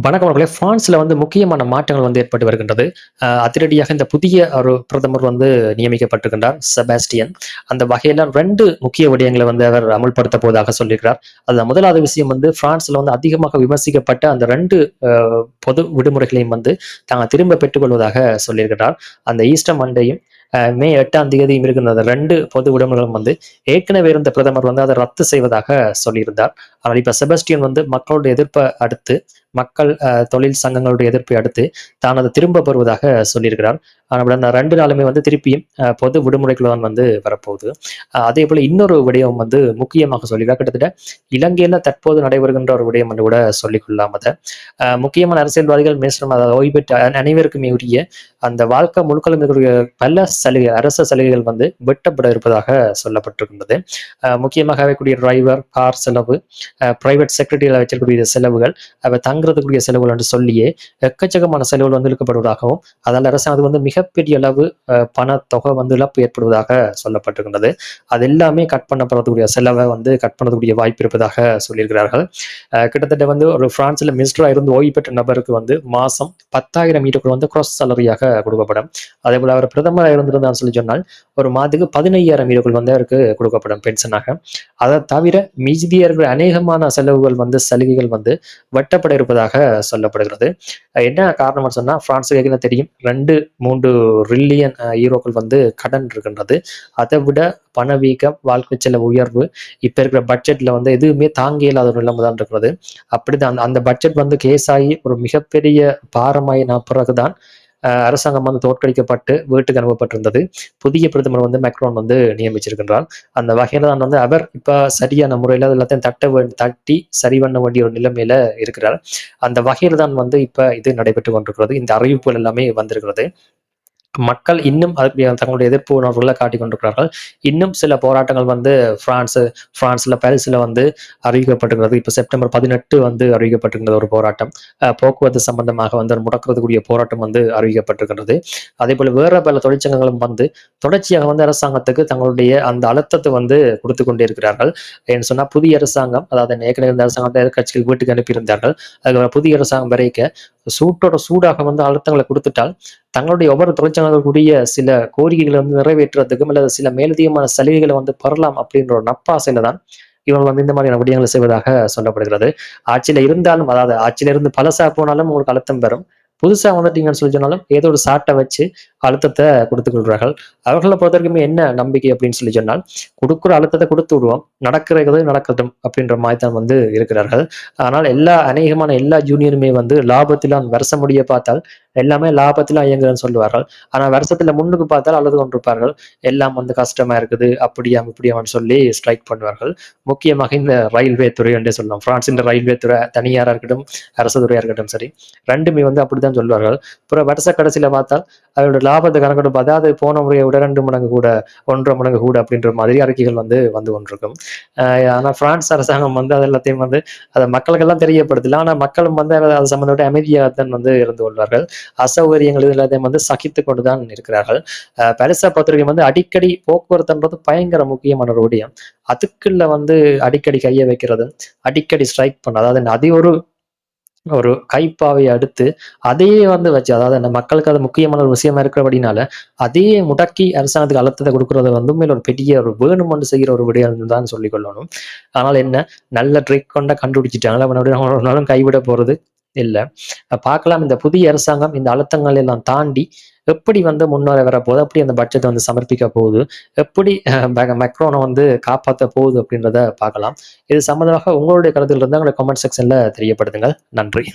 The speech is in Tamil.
வணக்கம் அவர்களே. பிரான்ஸ்ல வந்து முக்கியமான மாற்றங்கள் வந்து ஏற்பட்டு வருகின்றது. அஹ் அதிரடியாக இந்த புதிய ஒரு பிரதமர் வந்து நியமிக்கப்பட்டிருக்கின்றார் செபாஸ்டியன். அந்த வகையில ரெண்டு முக்கிய விடயங்களை வந்து அவர் அமுல்படுத்த போவதாக சொல்லியிருக்கிறார். அதுல முதலாவது விஷயம் வந்து பிரான்ஸ்ல வந்து அதிகமாக விமர்சிக்கப்பட்ட அந்த ரெண்டு பொது விடுமுறைகளையும் வந்து தாங்கள் திரும்ப பெற்றுக்கொள்வதாக சொல்லியிருக்கிறார். அந்த ஈஸ்டர் மண்டேயும் மே எட்டாம் தேதியும் இருக்கின்ற அந்த ரெண்டு பொது விடுமுறைகளும் வந்து ஏற்கனவே இருந்த பிரதமர் வந்து அதை ரத்து செய்வதாக சொல்லியிருந்தார். ஆனால் இப்ப செபஸ்டியன் வந்து மக்களுடைய எதிர்ப்பை அடுத்து மக்கள் தொழில் சங்கங்களுடைய எதிர்ப்பை அடுத்து தான் அதை திரும்ப பெறுவதாக சொல்லியிருக்கிறார். ஆனால் அந்த ரெண்டு நாளுமே வந்து திருப்பியும் பொது விடுமுறைக்குள்ள தான் வந்து வரப்போகுது. அதே போல இன்னொரு விடயம் வந்து முக்கியமாக சொல்லியிருக்கார் கிட்டத்தட்ட இலங்கையில தற்போது நடைபெறுகின்ற ஒரு விடயம் என்று கூட சொல்லிக்கொள்ளாம அதை. முக்கியமான அரசியல்வாதிகள் மினிஸ்டர் அதை ஓய்வு பெற்ற அனைவருக்குமே உரிய அந்த வாழ்க்கை முழுக்களும் இருக்கக்கூடிய பல சலுகை அரச சலுகைகள் வந்து வெட்டப்பட இருப்பதாக சொல்லப்பட்டிருக்கின்றது. முக்கியமாக கூடிய டிரைவர் கார் செலவு பிரைவேட் செக்ரட்டரியில் வச்சிருக்கக்கூடிய செலவுகள் அவை தங்குறதுக்குரிய செலவுகள் என்று சொல்லியே எக்கச்சக்கமான செலவுகள் வந்து இழுக்கப்படுவதாகவும் அதால் அரசாங்கம் வந்து மிகப்பெரிய அளவு பணத்தொகை வந்து இழப்பு ஏற்படுவதாக சொல்லப்பட்டிருக்கின்றது. அது எல்லாமே கட் பண்ணப்படுறதுக்குரிய செலவை வந்து கட் பண்ணக்கூடிய வாய்ப்பு இருப்பதாக சொல்லியிருக்கிறார்கள். கிட்டத்தட்ட வந்து ஒரு பிரான்ஸில் மினிஸ்டராக இருந்து ஓய்வு பெற்ற நபருக்கு வந்து மாதம் பத்தாயிரம் மீட்டர்கள் வந்து cross salary-யாக கொடுக்கப்படும். அதே போல் அவர் பிரதமராக இருந்திருந்தான்னு சொல்லி சொன்னால் ஒரு மாதத்துக்கு பதினையாயிரம் ஈடுகள் வந்து அவருக்கு கொடுக்கப்படும் பென்ஷனாக. அதை தவிர மீதியாக இருக்கிற அநேகமான செலவுகள் வந்து சலுகைகள் வந்து வெட்டப்பட இருப்பது இருப்பதாக சொல்லப்படுகிறது. என்ன காரணம்னு சொன்னால் பிரான்ஸுக்கு ஏற்கனவே தெரியும் ரெண்டு மூன்று ரில்லியன் ஈரோக்கள் வந்து கடன் இருக்கின்றது. அதை விட பணவீக்கம் வாழ்க்கை செலவு உயர்வு இப்போ இருக்கிற பட்ஜெட்டில் வந்து எதுவுமே தாங்கி இல்லாத ஒரு நிலைமை தான் இருக்கிறது. அப்படிதான் அந்த அந்த பட்ஜெட் வந்து கேஸ் ஆகி ஒரு மிகப்பெரிய பாரமாயின பிறகுதான் தான் அரசாங்கம் வந்து தோற்கடிக்கப்பட்டு வீட்டுக்கு அனுப்பப்பட்டிருந்தது. புதிய பிரதமர் வந்து மேக்ரோன் வந்து நியமிச்சிருக்கின்றார். அந்த வகையில தான் வந்து அவர் இப்ப சரியான முறையில அது எல்லாத்தையும் தட்ட வேண்டி தட்டி சரி பண்ண வேண்டிய ஒரு நிலைமையில இருக்கிறார். அந்த வகையில தான் வந்து இப்ப இது நடைபெற்று கொண்டிருக்கிறது. இந்த அறிவிப்புகள் எல்லாமே வந்திருக்கிறது. மக்கள் இன்னும் அதுக்கு தங்களுடைய எதிர்ப்பு உணர்வுகளை காட்டிக் கொண்டிருக்கிறார்கள் இன்னும் சில போராட்டங்கள் வந்து பிரான்ஸ் பிரான்ஸ்ல பாரிஸ்ல வந்து அறிவிக்கப்பட்டிருக்கிறது. இப்போ செப்டம்பர் பதினெட்டு வந்து அறிவிக்கப்பட்டிருக்கிறது ஒரு போராட்டம். போக்குவரத்து சம்பந்தமாக வந்து முடக்கிறதுக்குரிய போராட்டம் வந்து அறிவிக்கப்பட்டிருக்கிறது. அதே போல வேற பல தொழிற்சங்கங்களும் வந்து தொடர்ச்சியாக வந்து அரசாங்கத்துக்கு தங்களுடைய அந்த அழுத்தத்தை வந்து கொடுத்து கொண்டே இருக்கிறார்கள். ஏன்னு சொன்னா புதிய அரசாங்கம் அதாவது ஏற்கனவே இருந்த அரசாங்கத்தை கட்சிகள் வீட்டுக்கு அனுப்பியிருந்தார்கள். அதுக்கப்புறம் புதிய அரசாங்கம் வரைக்க சூட்டோட சூடாக வந்து அழுத்தங்களை கொடுத்துட்டால் தங்களுடைய ஒவ்வொரு தொழிற்சங்கங்களுக்குரிய சில கோரிக்கைகளை வந்து நிறைவேற்றுறதுக்கும் அல்லது சில மேலதிகமான சலுகைகளை வந்து பெறலாம் அப்படின்ற ஒரு நப்பாசையில தான் இவங்க வந்து இந்த மாதிரியான விடயங்களை செய்வதாக சொல்லப்படுகிறது. ஆட்சியில இருந்தாலும் அதாவது ஆட்சியில இருந்து பழசா போனாலும் உங்களுக்கு அழுத்தம் பெறும். புதுசா வந்துட்டீங்கன்னு சொல்லி சொன்னாலும் ஏதோ ஒரு சாட்டை வச்சு அழுத்தத்தை கொடுத்து கொள்கிறார்கள். அவர்களை பொறுத்த வரைக்குமே என்ன நம்பிக்கை அப்படின்னு சொல்லி சொன்னால் கொடுக்குற அழுத்தத்தை கொடுத்து விடுவோம் நடக்கிறது நடக்கட்டும் அப்படின்ற மாதிரி தான் வந்து இருக்கிறார்கள். ஆனால் எல்லா அநேகமான எல்லா ஜூனியருமே வந்து லாபத்திலாம் வருஷ முடிய பார்த்தால் எல்லாமே லாபத்தில் இயங்குதுன்னு சொல்லுவார்கள். ஆனால் வருஷத்தில் முன்னுக்கு பார்த்தால் அழுது கொண்டிருப்பார்கள். எல்லாம் வந்து கஷ்டமா இருக்குது அப்படியாம் இப்படியாம்னு சொல்லி ஸ்ட்ரைக் பண்ணுவார்கள். முக்கியமாக இந்த ரயில்வே துறை என்றே சொல்லலாம். பிரான்ஸ் இந்த ரயில்வே துறை தனியாராக இருக்கட்டும் அரசு துறையாக இருக்கட்டும் சரி ரெண்டுமே வந்து அப்படிதான் சொல்லுவார்கள் அப்புறம் வருஷ கடைசியில பார்த்தால் அதோட லாபத்தை கணக்கெடுப்பு பார்த்தா அது போன முறையை விட ரெண்டு மடங்கு கூட ஒன்றரை மடங்கு கூட அப்படின்ற மாதிரி அறிக்கைகள் வந்து வந்து கொண்டிருக்கும். ஆனால் பிரான்ஸ் அரசாங்கம் வந்து அது எல்லாத்தையும் வந்து அதை மக்களுக்கெல்லாம் தெரியப்படுத்தல. ஆனால் மக்களும் வந்து அதை- அது சம்மந்தப்பட்ட அமைதியாக தான் வந்து இருந்து கொள்வார்கள். அசௌகரியங்கள் எல்லாத்தையும் வந்து சகித்து கொண்டுதான் இருக்கிறார்கள் ஆஹ் பெருசா பொறுத்தவரைக்கும் வந்து அடிக்கடி போக்குவரத்து என்பது பயங்கர முக்கியமான ஒரு விடயம். அதுக்குள்ள வந்து அடிக்கடி கையை வைக்கிறது அடிக்கடி ஸ்ட்ரைக் பண்ண அதாவது அது ஒரு ஒரு கைப்பாவை அடுத்து அதையே வந்து வச்சு அதாவது அந்த மக்களுக்கு அது முக்கியமான ஒரு விஷயமா இருக்கிறபடினால அதையே முடக்கி அரசாங்கத்துக்கு அழுத்தத்தை கொடுக்கறது வந்து உண்மையில ஒரு பெரிய ஒரு வேணுமென்று செய்கிற ஒரு விடயம் தான் சொல்லிக் கொள்ளணும். ஆனால் என்ன நல்ல ட்ரிக் கொண்ட கண்டுபிடிச்சிட்டாங்களா மறுபடியும் ஒரு நாளும் கைவிட போறது. இல்லை. பார்க்கலாம் இந்த புதிய அரசாங்கம் இந்த அழுத்தங்கள் எல்லாம் தாண்டி எப்படி வந்து முன்னேற வர போகுது எப்படி அந்த பட்ஜெட் வந்து சமர்ப்பிக்க போகுது எப்படி மெக்ரோனை வந்து காப்பாற்ற போகுது அப்படின்றத பார்க்கலாம். இது சம்மந்தமாக உங்களுடைய கருத்தில் இருந்தால் உங்களுடைய கமெண்ட் செக்ஷன்ல தெரியப்படுத்துங்கள். நன்றி.